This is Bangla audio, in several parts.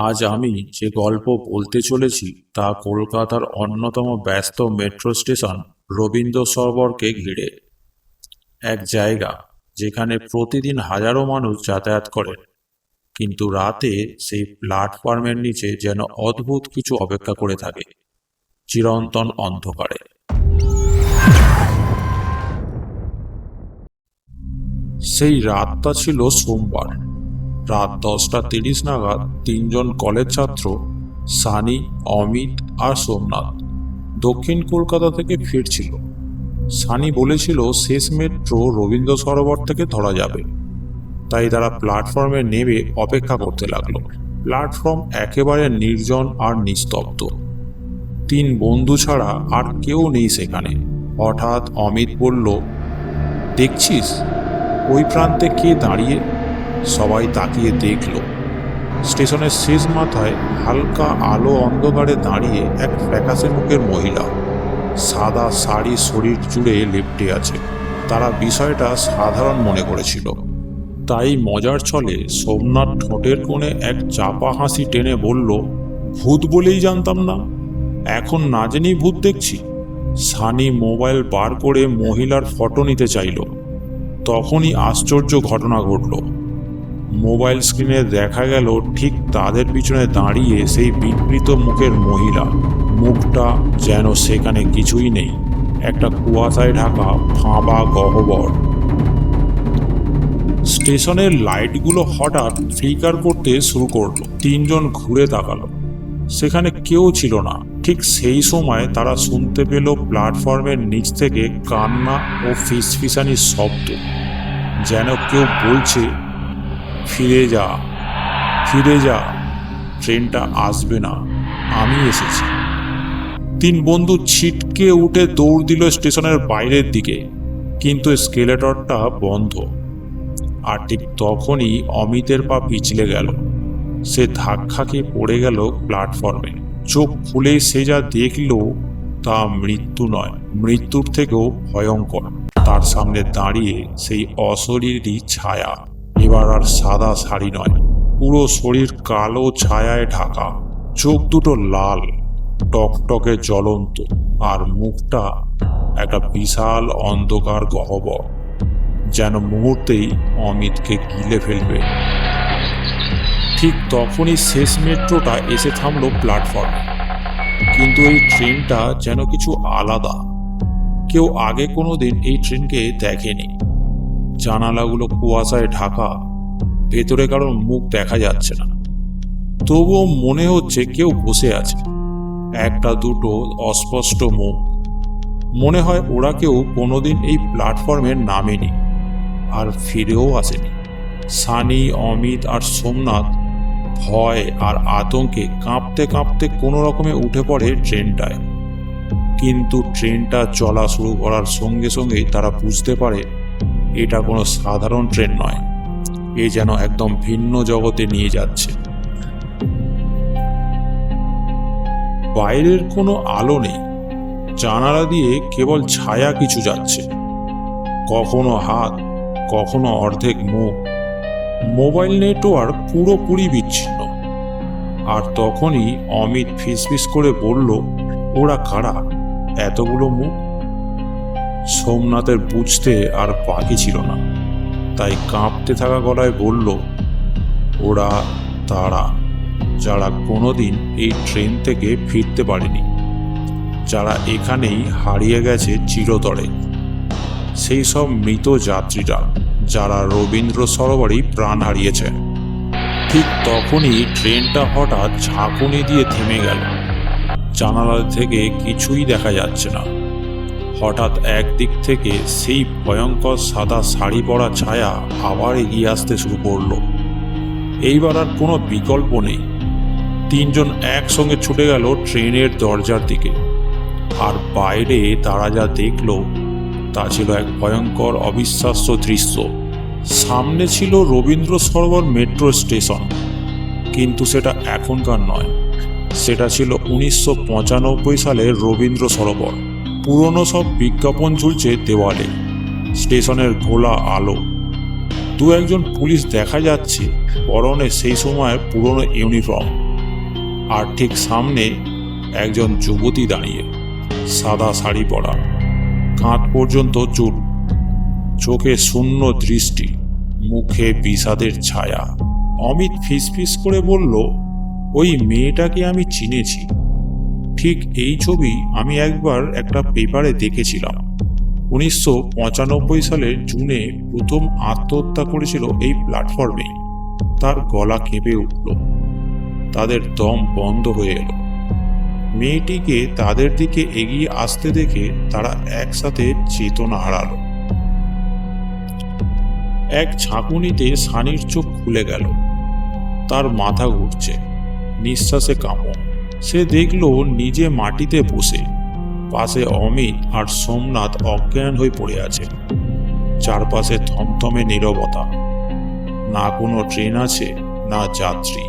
আজ আমি যে গল্প বলতে চলেছি তা কলকাতার অন্যতম ব্যস্ত মেট্রো স্টেশন রবীন্দ্র সরোবরকে ঘিরে। এক জায়গা যেখানে প্রতিদিন হাজারো মানুষ যাতায়াত করেন কিন্তু রাতে সেই প্ল্যাটফর্মের নিচে যেন অদ্ভুত কিছু অপেক্ষা করে থাকে। চিরন্তন অন্ধকারে। সেই রাতটা ছিল সোমবার। রাত দশটা তিরিশ নাগাদ তিনজন কলেজ ছাত্র, সানি, অমিত আর সোমনাথ দক্ষিণ কলকাতা থেকে ফিরছিল। সানি বলেছিল, শেষ মেট্রো রবীন্দ্র সরোবর থেকে ধরা যাবে। তাই তারা প্ল্যাটফর্মে নেমে অপেক্ষা করতে লাগল। প্ল্যাটফর্ম একেবারে নির্জন আর নিস্তব্ধ। তিন বন্ধু ছাড়া আর কেউ নেই সেখানে। হঠাৎ অমিত বলল, দেখছিস? ওই প্রান্তে কে দাঁড়িয়ে সবাই তাকিয়ে দেখল। স্টেশনের শেষ মাথায় হালকা আলো অন্ধকারে দাঁড়িয়ে এক ফ্যাকাসে মুখের মহিলা। সাদা শাড়ি শরীর জুড়ে লেপটে আছে। তারা বিষয়টা সাধারণ মনে করেছিল। তাই মজার ছলে সোমনাথ ঠোঁটের কোণে এক চাপা হাসি টেনে বলল, ভূত বলেই জানতাম না। এখন না জেনেই ভূত দেখছি। সানি মোবাইল বার করে মহিলার ফটো নিতে চাইল। তখনই আশ্চর্য ঘটনা ঘটল। মোবাইল স্ক্রিনে দেখা গেল ঠিক তাদের পিছনে দাঁড়িয়ে সেই বিকৃত মুখের মহিলা। মুখটা যেন সেখানে কিছুই নেই। একটা কুয়াশায় ঢাকা ফাঁপা গহ্বর। স্টেশনের লাইটগুলো হঠাৎ ফ্লিকার করতে শুরু করল। তিনজন ঘুরে তাকালো। সেখানে কেউ ছিল না। ঠিক সেই সময় তারা শুনতে পেল প্ল্যাটফর্মের নিচ থেকে কান্না ও ফিসফিসানির শব্দ। যেন কেউ বলছে ফিরে যা ফিরে যা, ট্রেনটা আসবে না। আমি এসেছি। তিন বন্ধু ছিটকে উঠে দৌড় দিল স্টেশনের বাইরের দিকে, কিন্তু স্কেলেটরটা বন্ধ। আর ঠিক তখনই অমিতের পা পিছলে গেল। সে ধাক্কা খেয়ে পড়ে গেল প্ল্যাটফর্মে। চোখ খুলে সে যা দেখল তা মৃত্যু নয়, মৃত্যুর থেকেও ভয়ঙ্কর। তার সামনে দাঁড়িয়ে সেই অশরীরই ছায়া এবার আর সাদা শাড়ি নয়। পুরো শরীর কালো ছায়ায় ঢাকা। চোখ দুটো লাল, টকটকে জ্বলন্ত, আর মুখটা একটা বিশাল অন্ধকার গহ্বর, যেন মুহূর্তেই অমিতকে গিলে ফেলবে। ঠিক তখনই শেষ মেট্রোটা এসে থামলো প্ল্যাটফর্মে কিন্তু এই ট্রেনটা যেন কিছু আলাদা। কেউ আগে কোনোদিন এই ট্রেনকে দেখেনি। জানালাগুলো কুয়াশায় ঢাকা, ভেতরে কারোর মুখ দেখা যাচ্ছে না। তবুও মনে হচ্ছে কেউ বসে আছে। একটা দুটো অস্পষ্ট মুখ। মনে হয় ওরা কেউ কোনোদিন এই প্ল্যাটফর্মে নামেনি, আর ফিরেও আসেনি। সানি, অমিত আর সোমনাথ ভয় আর আতঙ্কে কাঁপতে কাঁপতে কোনো রকমে উঠে পড়ে ট্রেনটায়। কিন্তু ট্রেনটা চলা শুরু করার সঙ্গে সঙ্গেই তারা বুঝতে পারে এটা কোনো সাধারণ ট্রেন নয়। এ যেন একদম ভিন্ন জগতে নিয়ে যাচ্ছে। বাইরের কোনো আলো নেই। জানালা দিয়ে কেবল ছায়া কিছু যাচ্ছে। কখনো হাত, কখনো অর্ধেক মুখ। মোবাইল নেটওয়ার্ক পুরোপুরি বিচ্ছিন্ন। আর তখনই অমিত ফিসফিস করে বলল, ওরা কারা? এতগুলো মুখ? সোমনাথের বুঝতে আর বাকি ছিল না। তাই কাঁপতে থাকা গলায় বলল, ওরা তারা, যারা কোনোদিন এই ট্রেন থেকে ফিরতে পারেনি, যারা এখানেই হারিয়ে গেছে চিরতরে। সেই সব মৃত যাত্রীরা, যারা রবীন্দ্র সরোবরেই প্রাণ হারিয়েছে। ঠিক তখনই ট্রেনটা হঠাৎ ঝাঁকুনি দিয়ে থেমে গেল। জানালা থেকে কিছুই দেখা যাচ্ছে না। হঠাৎ একদিক থেকে সেই ভয়ঙ্কর সাদা শাড়ি পরা ছায়া আবার এগিয়ে আসতে শুরু করল। এইবার আর কোনো বিকল্প নেই। তিনজন একসঙ্গে ছুটে গেল ট্রেনের দরজার দিকে। আর বাইরে তারা যা দেখল, তা ছিল এক ভয়ঙ্কর অবিশ্বাস্য দৃশ্য। সামনে ছিল রবীন্দ্র সরোবর মেট্রো স্টেশন। কিন্তু সেটা এখনকার নয়। সেটা ছিল উনিশশো পঁচানব্বই সালের রবীন্দ্র সরোবর। পুরনো সব বিজ্ঞাপন ঝুলছে দেওয়ালে। স্টেশনের ঘোলা আলো। দু একজন পুলিশ দেখা যাচ্ছে পরনে সেই সময় পুরনো ইউনিফর্ম। আর ঠিক সামনে একজন যুবতী দাঁড়িয়ে, সাদা শাড়ি পরা। কাঁধ পর্যন্ত চুল। চোখে শূন্য দৃষ্টি। মুখে বিষাদের ছায়া। অমিত ফিসফিস করে বলল, ওই মেয়েটাকে আমি চিনেছি। ঠিক এই ছবি আমি একবার একটা পেপারে দেখেছিলাম। উনিশশো পঁচানব্বই সালের জুনে প্রথম আত্মহত্যা করেছিল এই প্ল্যাটফর্মে। তার গলা কেঁপে উঠল। তাদের দম বন্ধ হয়ে এলো। মেয়েটিকে তাদের দিকে এগিয়ে আসতে দেখে তারা একসাথে চেতনা হারালো। এক ঝাঁকুনিতে সানির চোখ খুলে গেল। তার মাথা ঘুরছে। নিঃশ্বাসে কামো সে দেখল নিজে মাটিতে বসে। পাশে অমিত আর সোমনাথ অজ্ঞান হয়ে পড়ে আছে। চারপাশে থমথমে নীরবতা। না কোনো ট্রেন আছে, না যাত্রী।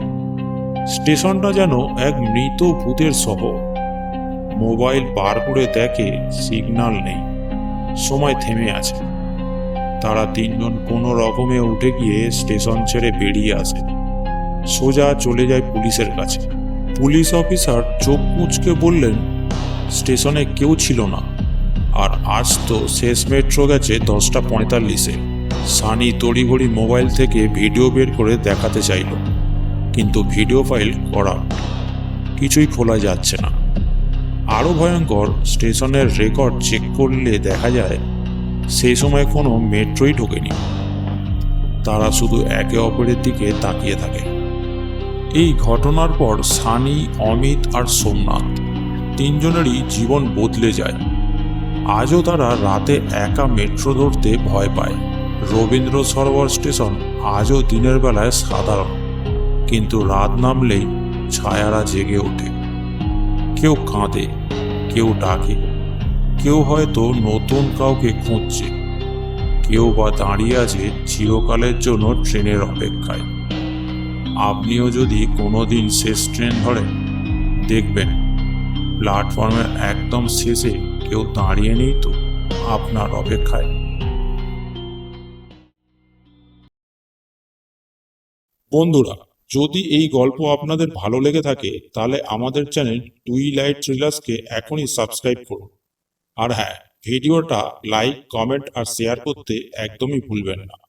স্টেশনটা যেন এক মৃত ভূতের শহর মোবাইল বার করে দেখে সিগন্যাল নেই। সময় থেমে আছে। তারা তিনজন কোনো রকমে উঠে গিয়ে স্টেশন ছেড়ে বেরিয়ে আসে। সোজা চলে যায় পুলিশের কাছে। পুলিশ অফিসার চোখ মুচকে বললেন, স্টেশনে কেউ ছিল না। আর আজ তো শেষ মেট্রো গেছে দশটা পঁয়তাল্লিশে। সানি তড়িঘড়ি মোবাইল থেকে ভিডিও বের করে দেখাতে চাইল, কিন্তু ভিডিও ফাইল করা কিছুই খোলা যাচ্ছে না। আরও ভয়ঙ্কর, স্টেশনের রেকর্ড চেক করলে দেখা যায়, সেই সময় কোনো মেট্রোই ঢোকেনি। তারা শুধু একে অপরের দিকে তাকিয়ে থাকে। এই ঘটনার পর সানি, অমিত আর সোমনাথ তিনজনেরই জীবন বদলে যায়। আজও তারা রাতে একা মেট্রো ধরতে ভয় পায়। রবীন্দ্র সরোবর স্টেশন আজও দিনের বেলায় সাধারণ। কিন্তু রাত নামলেই ছায়ারা জেগে ওঠে। কেউ কাঁদে, কেউ ডাকে, কেউ হয়তো নতুন কাউকে খুঁজছে। কেউ বা দাঁড়িয়ে আছে চিরকালের জন্য ট্রেনের অপেক্ষায়। আপনিও যদি কোনোদিন শেষ ট্রেন ধরেন দেখবেন, প্ল্যাটফর্মের একদম শেষে কেউ দাঁড়িয়ে নেই তো আপনার অপেক্ষায়। বন্ধুরা, যদি এই গল্প আপনাদের ভালো লেগে থাকে, তাহলে আমাদের চ্যানেল টুই লাইট থ্রিলার্সকে এখনই সাবস্ক্রাইব করুন। আর হ্যাঁ ভিডিওটা লাইক, কমেন্ট আর শেয়ার করতে একদমই ভুলবেন না।